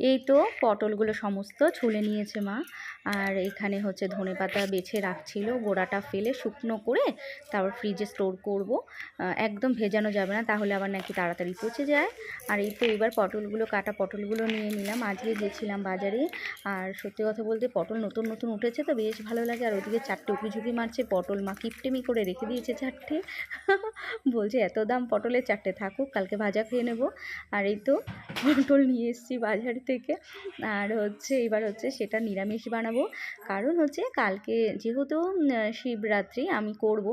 এই তো পটলগুলো সমস্ত ছুলে নিয়েছে মা। আর এখানে হচ্ছে ধনে পাতা বেছে রাখছিল, গোড়াটা ফেলে শুকনো করে তারপর ফ্রিজে স্টোর করব। একদম ভেজানো যাবে না, তাহলে আবার নাকি তাড়াতাড়ি পচে যায়। আর এই তো এবার পটলগুলো, কাটা পটলগুলো নিয়ে নিলাম। আজকে গেছিলাম বাজারে, আর সত্যি কথা বলতে পটল নতুন নতুন উঠেছে তো, বেশ ভালো লাগে। আর ওদিকে চারটে উঁকি মারছে, পটল মা কিপটেমি করে রেখে দিয়েছে চারটে। বলছে, এত দাম পটলের চারটে থাকুক, কালকে ভাজা খেয়ে নেব। আর এই তো পটল নিয়ে এসেছি বাজার থেকে। আর হচ্ছে, এবার হচ্ছে সেটা নিরামিষ বানাবো। কারণ হচ্ছে কালকে যেহেতু শিবরাত্রি আমি করব,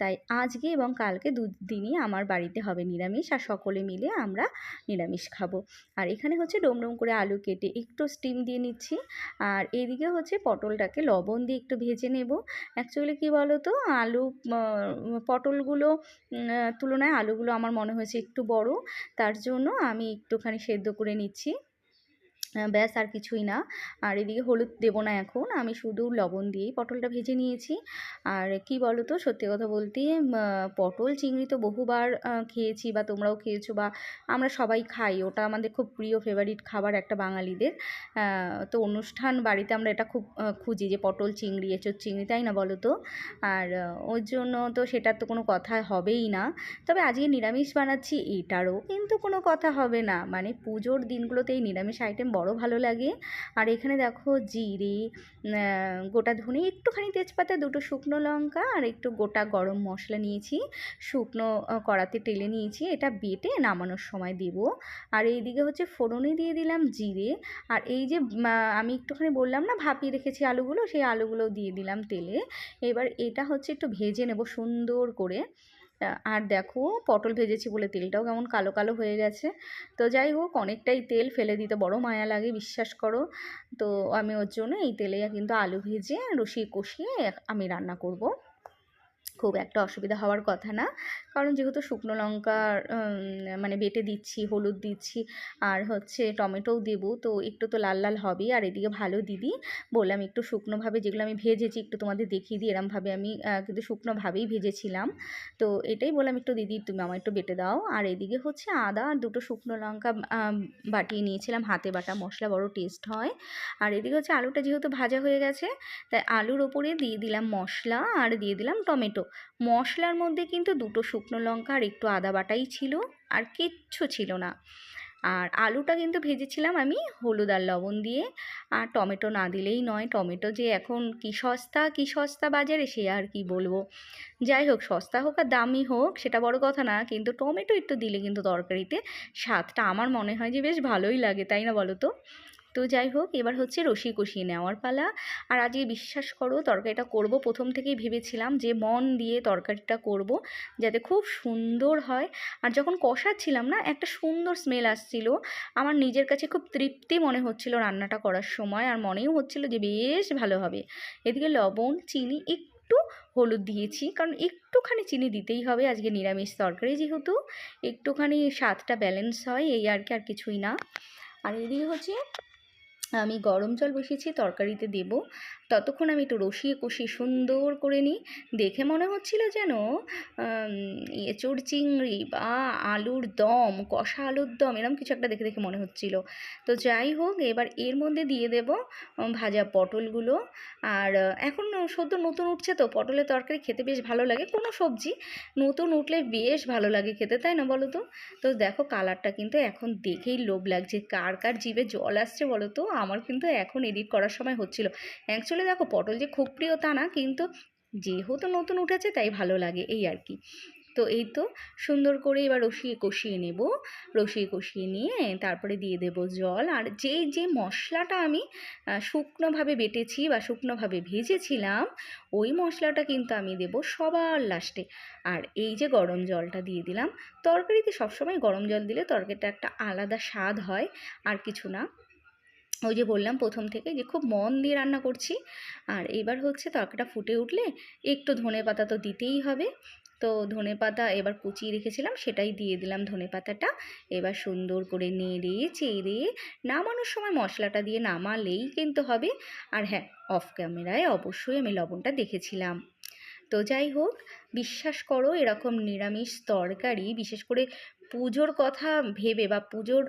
তাই আজকে এবং কালকে দুদিনই আমার বাড়িতে হবে নিরামিষ আর সকলে মিলে আমরা নিরামিষ খাব। আর এখানে হচ্ছে ডোমডোম করে আলু কেটে একটু স্টিম দিয়ে নিচ্ছি। আর এদিকে হচ্ছে পটলটাকে লবণ দিয়ে একটু ভেজে নেব। অ্যাকচুয়ালি কী বলো তো আলু পটলগুলো তুলনায় আলুগুলো আমার মনে হয়েছে একটু বড়। তার জন্য আমি একটুখানি সেদ্ধ করে নিচ্ছি। ব্যাস আর কিছুই না। আর এদিকে হলুদ দেবো না এখন। আমি শুধু লবণ দিয়েই পটলটা ভেজে নিয়েছি। আর কি বলো তো সত্যি কথা বলতে পটল চিংড়ি তো বহুবার খেয়েছি বা তোমরাও খেয়েছো বা আমরা সবাই খাই। ওটা আমাদের খুব প্রিয় ফেভারিট খাবার একটা বাঙালিদের। তো অনুষ্ঠান বাড়িতে আমরা এটা খুব খুঁজি যে পটল চিংড়ি এঁচোর চিংড়ি, তাই না বলো তো আর ওর জন্য তো সেটার তো কোনো কথা হবেই না। তবে আজকে নিরামিষ বানাচ্ছি, এটারও কিন্তু কোনো কথা হবে না। মানে পুজোর দিনগুলোতে এই নিরামিষ আইটেম বড় ভালো লাগে। আর এখানে দেখো জিরে গোটা ধনে, একটুখানি তেজপাতা, দুটো শুকনো লঙ্কা আর একটু গোটা গরম মশলা নিয়েছি। শুকনো কড়াতে টেলে নিয়েছি। এটা বেটে নামানোর সময় দেব। আর এইদিকে হচ্ছে ফোড়নে দিয়ে দিলাম জিরে। আর এই যে আমি একটুখানি বললাম না, ভাপিয়ে রেখেছি আলুগুলো, সেই আলুগুলো দিয়ে দিলাম তেলে। এবার এটা হচ্ছে একটু ভেজে নেব সুন্দর করে। আর দেখো পটল ভেজেছি বলে তেলটাও কেমন কালো কালো হয়ে গেছে। তো যাই হোক, অনেকটাই তেল ফেলে দিতে বড় মায়া লাগে, বিশ্বাস করো। তো আমি ওর জন্য এই তেলে কিন্তু আলু ভেজে রসিয়ে কষিয়ে আমি রান্না করব। খুব একটা অসুবিধা হওয়ার কথা না। কারণ যেহেতু শুকনো লঙ্কা মানে বেটে দিচ্ছি, হলুদ দিচ্ছি, আর হচ্ছে টমেটোও দেবো, তো একটু তো লাল লাল হবেই। আর এদিকে ভালো দিদি বললাম একটু শুকনোভাবে যেগুলো আমি ভেজেছি একটু তোমাদের দেখিয়ে দিই, এরমভাবে আমি কিন্তু শুকনোভাবেই ভেজেছিলাম। তো এটাই বললাম একটু দিদি তুমি আমার একটু বেটে দাও। আর এদিকে হচ্ছে আদা আর দুটো শুকনো লঙ্কা বাটিয়ে নিয়েছিলাম, হাতে বাটা মশলা বড় টেস্ট হয়। আর এদিকে হচ্ছে আলুটা যেহেতু ভাজা হয়ে গেছে, তাই আলুর ওপরে দিয়ে দিলাম মশলা আর দিয়ে দিলাম টমেটো। মশলার মধ্যে কিন্তু দুটো শুকনো লঙ্কা আর একটু আদা বাটাই ছিল আর কিচ্ছু ছিল না। আর আলুটা কিন্তু ভেজেছিলাম আমি হলুদ আর লবণ দিয়ে। আর টমেটো না দিলেই নয়, টমেটো যে এখন কি সস্তা কি সস্তা বাজারে সে আর কি বলব। যাই হোক, সস্তা হোক আর দামি হোক, সেটা বড় কথা না, কিন্তু টমেটো একটু দিলে কিন্তু তরকারিতে স্বাদটা আমার মনে হয় যে বেশ ভালোই লাগে, তাই না বলো তো? তো যাই হোক, এবার হচ্ছে রসিয়ে কষিয়ে নেওয়ার পালা। আর আজকে বিশ্বাস করো, তরকারিটা করব প্রথম থেকেই ভেবেছিলাম যে মন দিয়ে তরকারিটা করব যাতে খুব সুন্দর হয়। আর যখন কষাচ্ছিলাম না, একটা সুন্দর স্মেল আসছিল। আমার নিজের কাছে খুব তৃপ্তি মনে হচ্ছিল রান্নাটা করার সময়। আর মনেও হচ্ছিল যে বেশ ভালো হবে। এদিকে লবণ, চিনি, একটু হলুদ দিয়েছি। কারণ একটুখানি চিনি দিতেই হবে আজকে নিরামিষ তরকারি যেহেতু। একটুখানি স্বাদটা ব্যালেন্স হয়, এই আর কি, আর কিছুই না। আর এদিকে হচ্ছে আমি গরম জল বসিয়েছি তরকারিতে দেব। ততক্ষণ আমি একটু রসিয়ে কষিয়ে সুন্দর করে নিই। দেখে মনে হচ্ছিল যেন আম, চিংড়ি বা আলুর দম কষা আলুর দম এরকম কিছু একটা দেখে দেখে মনে হচ্ছিল। তো যাই হোক এবার এর মধ্যে দিয়ে দেব ভাজা পটলগুলো। আর এখন সদ্য নতুন উঠছে তো পটলের তরকারি খেতে বেশ ভালো লাগে কোনো সবজি নতুন উঠলে বেশ ভালো লাগে খেতে তাই না বলো তো? তো দেখো কালারটা কিন্তু এখন দেখেই লোভ লাগছে কার কার জিভে জল আসছে বলো তো? আমার কিন্তু এখন এডিট করার সময় হচ্ছিল। অ্যাকচুয়ালি দেখো পটল যে খুব প্রিয় তা না, কিন্তু যেহেতু নতুন উঠেছে তাই ভালো লাগে এই আর কি। তো এই তো সুন্দর করে এবার রসিয়ে কষিয়ে নেব। রসিয়ে কষিয়ে নিয়ে তারপরে দিয়ে দেব জল। আর যে যে মশলাটা আমি শুকনোভাবে বেটেছি বা শুকনোভাবে ভেজেছিলাম, ওই মশলাটা কিন্তু আমি দেব সবার লাস্টে আর এই যে গরম জলটা দিয়ে দিলাম, তরকারিতে সবসময় গরম জল দিলে তরকারিটা একটা আলাদা স্বাদ হয়, আর কিছু না। ওই যে বললাম প্রথম থেকে যে খুব মন দিয়ে রান্না করছি। আর এবার হচ্ছে তরকারিটা ফুটে উঠলে একটু ধনে পাতা তো দিতেই হবে। তো ধনে পাতা এবার কুচিয়ে রেখেছিলাম, সেটাই দিয়ে দিলাম ধনে পাতাটা। এবার সুন্দর করে নেড়ে, চেড়ে নামানোর সময় মশলাটা দিয়ে নামালেই কিন্তু হবে। আর হ্যাঁ অফ ক্যামেরায় অবশ্যই আমি লবণটা দেখেছিলাম। তো যাই হোক, বিশ্বাস করো এরকম নিরামিষ তরকারি, বিশেষ করে পুজোর কথা ভেবে বা পুজোর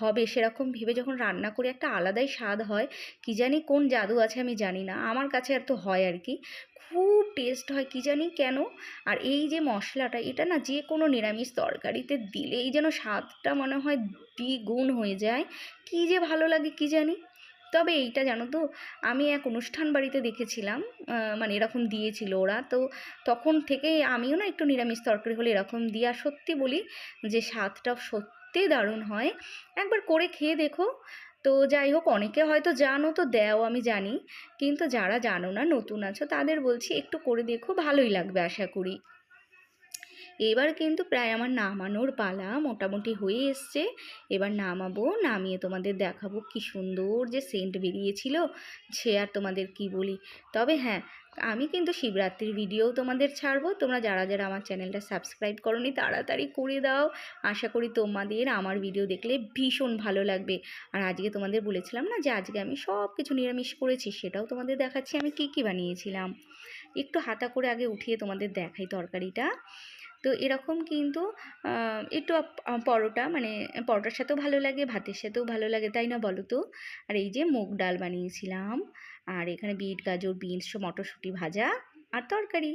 হবে সেরকম ভেবে যখন রান্না করি একটা আলাদাই স্বাদ হয়, কি জানি কোন জাদু আছে আমি জানি না, আমার কাছে আর তো হয় আর কি। খুব টেস্ট হয়, কি জানি কেন? আর এই যে মশলাটা, এটা না যে কোনো নিরামিষ তরকারিতে দিলেই যেন স্বাদটা মনে হয় দ্বিগুণ হয়ে যায়। কি যে ভালো লাগে, কি জানি? তবে এইটা জানো তো, আমি এক অনুষ্ঠান বাড়িতে দেখেছিলাম মানে এরকম দিয়েছিল ওরা, তো তখন থেকে আমিও না একটু নিরামিষ তরকারি হলে এরকম দিই। আর সত্যি বলি যে স্বাদটা সত্যি দারুণ হয়। একবার করে খেয়ে দেখো। তো যাই হোক, অনেকে হয়তো জানো তো, দেও আমি জানি, কিন্তু যারা জানো না, নতুন আছো, তাদের বলছি একটু করে দেখো, ভালোই লাগবে আশা করি। এবার কিন্তু প্রায় আমার নামানোর পালা মোটামুটি হয়ে এসছে। এবার নামাবো, নামিয়ে তোমাদের দেখাবো কি সুন্দর যে সেন্ট বেরিয়েছিল, সে আর তোমাদের কি বলি। তবে হ্যাঁ আমি কিন্তু শিবরাত্রির ভিডিও তোমাদের ছাড়বো। তোমরা যারা যারা আমার চ্যানেলটা সাবস্ক্রাইব করনি, তাড়াতাড়ি করে দাও। আশা করি তোমাদের আমার ভিডিও দেখলে ভীষণ ভালো লাগবে। আর আজকে তোমাদের বলেছিলাম না যে আজকে আমি সব কিছু নিরামিষ করেছি, সেটাও তোমাদের দেখাচ্ছি। আমি কী কী বানিয়েছিলাম? একটু হাতা করে আগে উঠিয়ে তোমাদের দেখাই তরকারিটা। তো এরকম কিন্তু একটু পরোটা মানে পরোটার সাথেও ভালো লাগে, ভাতের সাথেও ভালো লাগে, তাই না বলো তো? আর এই যে মুগ ডাল বানিয়েছিলাম, আর এখানে বিট, গাজর, বিনস, মটরশুঁটি ভাজা, আর তরকারি।